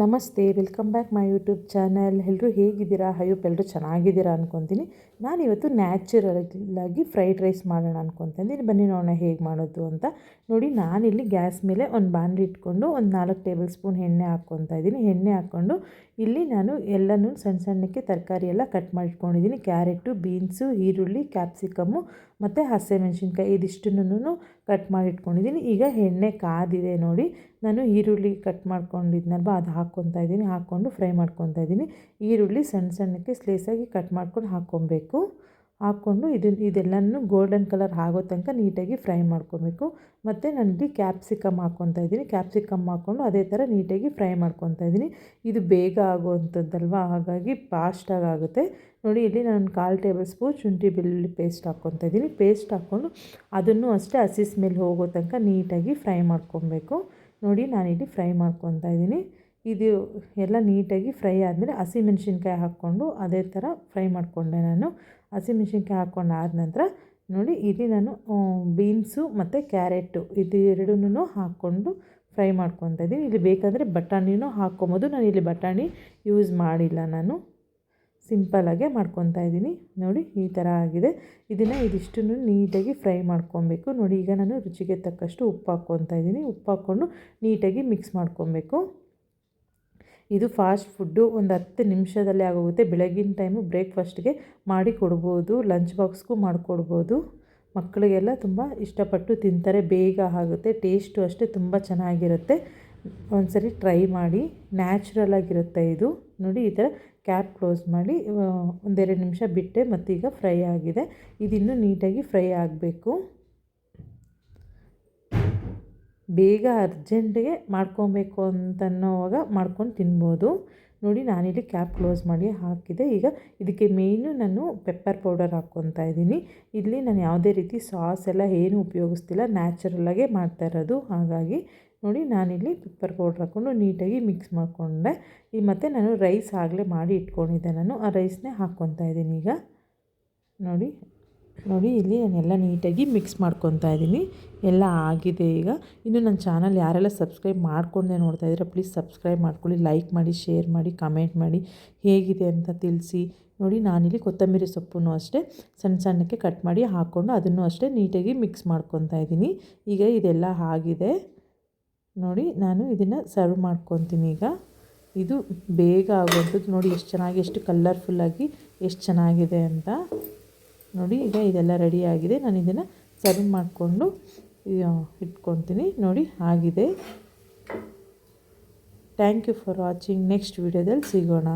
ನಮಸ್ತೆ, welcome back my YouTube channel. ಎಲ್ಲರೂ ಹೇಗಿದ್ದೀರಾ? ಹೈಪ್ ಎಲ್ಲರೂ ಚೆನ್ನಾಗಿದ್ದೀರಾ ಅನ್ಕೊತೀನಿ. ನಾನಿವತ್ತು ನ್ಯಾಚುರಲಾಗಿ ಫ್ರೈಡ್ ರೈಸ್ ಮಾಡೋಣ ಅಂದ್ಕೊತೀನಿ ಬನ್ನಿ ನೋಡೋಣ ಹೇಗೆ ಮಾಡೋದು ಅಂತ. ನೋಡಿ, ನಾನಿಲ್ಲಿ ಗ್ಯಾಸ್ ಮೇಲೆ ಒಂದು ಬಾಣಲಿ ಇಟ್ಕೊಂಡು ಒಂದು ನಾಲ್ಕು ಟೇಬಲ್ ಸ್ಪೂನ್ ಎಣ್ಣೆ ಹಾಕ್ಕೊತಾ ಇದ್ದೀನಿ. ಎಣ್ಣೆ ಹಾಕ್ಕೊಂಡು ಇಲ್ಲಿ ನಾನು ಎಲ್ಲನೂ ಸಣ್ಣ ಸಣ್ಣಕ್ಕೆ ತರಕಾರಿ ಎಲ್ಲ ಕಟ್ ಮಾಡಿಟ್ಕೊಂಡಿದ್ದೀನಿ. ಕ್ಯಾರೆಟು ಬೀನ್ಸು ಈರುಳ್ಳಿ ಕ್ಯಾಪ್ಸಿಕಮ್ಮು ಮತ್ತು ಹಸಿಮೆಣ್ಸಿನ್ಕಾಯಿ ಇದಿಷ್ಟನ್ನು ಕಟ್ ಮಾಡಿ ಇಟ್ಕೊಂಡಿದ್ದೀನಿ ಈಗ ಎಣ್ಣೆ ಕಾದಿದೆ ನೋಡಿ. ನಾನು ಈರುಳ್ಳಿ ಕಟ್ ಮಾಡ್ಕೊಂಡಿದ್ನಲ್ವ, ಅದು ಹಾಕ್ಕೊತಾ ಇದ್ದೀನಿ. ಹಾಕ್ಕೊಂಡು ಫ್ರೈ ಮಾಡ್ಕೊತಾ ಇದ್ದೀನಿ. ಈರುಳ್ಳಿ ಸಣ್ಣ ಸಣ್ಣಕ್ಕೆ ಸ್ಲೇಸಾಗಿ ಕಟ್ ಮಾಡ್ಕೊಂಡು ಹಾಕ್ಕೊಬೇಕು. ಹಾಕ್ಕೊಂಡು ಇದು ಇದೆಲ್ಲನೂ ಗೋಲ್ಡನ್ ಕಲರ್ ಆಗೋ ತನಕ ನೀಟಾಗಿ ಫ್ರೈ ಮಾಡ್ಕೊಬೇಕು. ಮತ್ತು ನನಗೆ ಕ್ಯಾಪ್ಸಿಕಮ್ ಹಾಕ್ಕೊತಾ ಇದ್ದೀನಿ. ಕ್ಯಾಪ್ಸಿಕಮ್ ಹಾಕ್ಕೊಂಡು ಅದೇ ಥರ ನೀಟಾಗಿ ಫ್ರೈ ಮಾಡ್ಕೊತಾ ಇದ್ದೀನಿ. ಇದು ಬೇಗ ಆಗೋವಂಥದ್ದಲ್ವ ಹಾಗಾಗಿ ಫಾಸ್ಟಾಗಿ ಆಗುತ್ತೆ. ನೋಡಿ, ಇಲ್ಲಿ ನಾನು ಕಾಲು ಟೇಬಲ್ ಸ್ಪೂನ್ ಶುಂಠಿ ಬೆಳ್ಳುಳ್ಳಿ ಪೇಸ್ಟ್ ಹಾಕ್ಕೊತಾ ಇದ್ದೀನಿ. ಪೇಸ್ಟ್ ಹಾಕ್ಕೊಂಡು ಅದನ್ನು ಅಷ್ಟೇ ಹಸಿ ಸ್ಮೆಲ್ ಹೋಗೋ ತನಕ ನೀಟಾಗಿ ಫ್ರೈ ಮಾಡ್ಕೊಬೇಕು. ನೋಡಿ ನಾನಿಲ್ಲಿ ಫ್ರೈ ಮಾಡ್ಕೊತಾ ಇದ್ದೀನಿ. ಇದು ಎಲ್ಲ ನೀಟಾಗಿ ಫ್ರೈ ಆದಮೇಲೆ ಹಸಿಮೆಣ್ಸಿನ್ಕಾಯಿ ಹಾಕ್ಕೊಂಡು ಅದೇ ಥರ ಫ್ರೈ ಮಾಡಿಕೊಂಡೆ ನಾನು. ಹಸಿಮೆಣ್ಸಿನ್ಕಾಯಿ ಹಾಕ್ಕೊಂಡು ಆದ ನಂತರ ನೋಡಿ ಇಲ್ಲಿ ನಾನು ಬೀನ್ಸು ಮತ್ತು ಕ್ಯಾರೆಟು ಇದು ಎರಡನ್ನೂ ಹಾಕ್ಕೊಂಡು ಫ್ರೈ ಮಾಡ್ಕೊತಾ ಇದ್ದೀನಿ. ಇಲ್ಲಿ ಬೇಕಾದರೆ ಬಟಾಣಿನೂ ಹಾಕ್ಕೊಬೋದು. ನಾನು ಇಲ್ಲಿ ಬಟಾಣಿ ಯೂಸ್ ಮಾಡಿಲ್ಲ ನಾನು. ಸಿಂಪಲಾಗೆ ಮಾಡ್ಕೊತಾ ಇದ್ದೀನಿ. ನೋಡಿ ಈ ಥರ ಆಗಿದೆ. ಇದನ್ನು ಇದಿಷ್ಟನ್ನು ನೀಟಾಗಿ ಫ್ರೈ ಮಾಡ್ಕೊಬೇಕು. ನೋಡಿ ಈಗ ನಾನು ರುಚಿಗೆ ತಕ್ಕಷ್ಟು ಉಪ್ಪು ಹಾಕ್ಕೊತಾ ಇದ್ದೀನಿ. ಉಪ್ಪು ಹಾಕ್ಕೊಂಡು ನೀಟಾಗಿ ಮಿಕ್ಸ್ ಮಾಡ್ಕೊಬೇಕು. ಇದು ಫಾಸ್ಟ್ ಫುಡ್ಡು ಒಂದು ಹತ್ತು ನಿಮಿಷದಲ್ಲೇ ಆಗೋಗುತ್ತೆ. ಬೆಳಗಿನ ಟೈಮು ಬ್ರೇಕ್ಫಾಸ್ಟ್ಗೆ ಮಾಡಿ ಕೊಡ್ಬೋದು ಲಂಚ್ ಬಾಕ್ಸ್ಗೂ ಮಾಡಿಕೊಡ್ಬೋದು ಮಕ್ಕಳಿಗೆಲ್ಲ ತುಂಬ ಇಷ್ಟಪಟ್ಟು ತಿಂತಾರೆ. ಬೇಗ ಆಗುತ್ತೆ. ಟೇಸ್ಟು ಅಷ್ಟೇ ತುಂಬ ಚೆನ್ನಾಗಿರುತ್ತೆ. ಒಂದ್ಸರಿ ಟ್ರೈ ಮಾಡಿ. ನ್ಯಾಚುರಲ್ ಆಗಿರುತ್ತೆ ಇದು. ನೋಡಿ, ಈ ಥರ ಕ್ಯಾಪ್ ಕ್ಲೋಸ್ ಮಾಡಿ ಒಂದೆರಡು ನಿಮಿಷ ಬಿಟ್ಟೆ ಮತ್ತೀಗ ಫ್ರೈ ಆಗಿದೆ. ಇದಿನ್ನೂ ನೀಟಾಗಿ ಫ್ರೈ ಆಗಬೇಕು. ಬೇಗ ಅರ್ಜೆಂಟಿಗೆ ಮಾಡ್ಕೊಬೇಕು ಅಂತನ್ನೋವಾಗ ಮಾಡ್ಕೊಂಡು ತಿನ್ಬೋದು. ನೋಡಿ, ನಾನಿಲ್ಲಿ ಕ್ಯಾಪ್ ಕ್ಲೋಸ್ ಮಾಡಿ ಹಾಕಿದೆ. ಈಗ ಇದಕ್ಕೆ ಮೇಯ್ನು ನಾನು ಪೆಪ್ಪರ್ ಪೌಡರ್ ಹಾಕ್ಕೊತಾ ಇದ್ದೀನಿ. ಇಲ್ಲಿ ನಾನು ಯಾವುದೇ ರೀತಿ ಸಾಸ್ ಎಲ್ಲ ಏನು ಉಪಯೋಗಿಸ್ತಿಲ್ಲ. ನ್ಯಾಚುರಲ್ಲಾಗೇ ಮಾಡ್ತಾ ಇರೋದು. ಹಾಗಾಗಿ ನೋಡಿ, ನಾನಿಲ್ಲಿ ಪೆಪ್ಪರ್ ಪೌಡ್ರ್ ಹಾಕ್ಕೊಂಡು ನೀಟಾಗಿ ಮಿಕ್ಸ್ ಮಾಡಿಕೊಂಡೆ. ಈ ಮತ್ತು ನಾನು ರೈಸ್ ಆಗಲೇ ಮಾಡಿ ಇಟ್ಕೊಂಡಿದ್ದೆ ನಾನು. ಆ ರೈಸ್ನೇ ಹಾಕ್ಕೊತಾ ಇದ್ದೀನಿ ಈಗ. ನೋಡಿ ನೋಡಿ, ಇಲ್ಲಿ ನಾನೆಲ್ಲ ನೀಟಾಗಿ ಮಿಕ್ಸ್ ಮಾಡ್ಕೊತಾ ಇದ್ದೀನಿ. ಎಲ್ಲ ಆಗಿದೆ ಈಗ. ಇನ್ನು ನನ್ನ ಚಾನಲ್ ಯಾರೆಲ್ಲ ಸಬ್ಸ್ಕ್ರೈಬ್ ಮಾಡ್ಕೊಂಡೆ ನೋಡ್ತಾ ಇದ್ದೀರಾ ಪ್ಲೀಸ್ ಸಬ್ಸ್ಕ್ರೈಬ್ ಮಾಡ್ಕೊಳ್ಳಿ. ಲೈಕ್ ಮಾಡಿ ಶೇರ್ ಮಾಡಿ ಕಮೆಂಟ್ ಮಾಡಿ. ಹೇಗಿದೆ ಅಂತ ತಿಳಿಸಿ. ನೋಡಿ, ನಾನಿಲ್ಲಿ ಕೊತ್ತಂಬರಿ ಸೊಪ್ಪನ್ನು ಅಷ್ಟೇ ಸಣ್ಣ ಸಣ್ಣಕ್ಕೆ ಕಟ್ ಮಾಡಿ ಹಾಕ್ಕೊಂಡು ಅದನ್ನು ಅಷ್ಟೇ ನೀಟಾಗಿ ಮಿಕ್ಸ್ ಮಾಡ್ಕೊತಾ ಇದ್ದೀನಿ. ಈಗ ಇದೆಲ್ಲ ಆಗಿದೆ. ನೋಡಿ, ನಾನು ಇದನ್ನು ಸರ್ವ್ ಮಾಡ್ಕೊತೀನಿ ಈಗ. ಇದು ಬೇಗ ಆಗುವಂಥದ್ದು ನೋಡಿ, ಎಷ್ಟು ಚೆನ್ನಾಗಿ, ಎಷ್ಟು ಕಲರ್ಫುಲ್ಲಾಗಿ ಎಷ್ಟು ಚೆನ್ನಾಗಿದೆ ಅಂತ. ನೋಡಿ, ಈಗ ಇದೆಲ್ಲ ರೆಡಿಯಾಗಿದೆ ನಾನು ಇದನ್ನು ಸರ್ವ್ ಮಾಡಿಕೊಂಡು ಇಟ್ಕೊತೀನಿ ನೋಡಿ, ಆಗಿದೆ. Thank you for watching next ವಿಡಿಯೋದಲ್ಲಿ ಸಿಗೋಣ.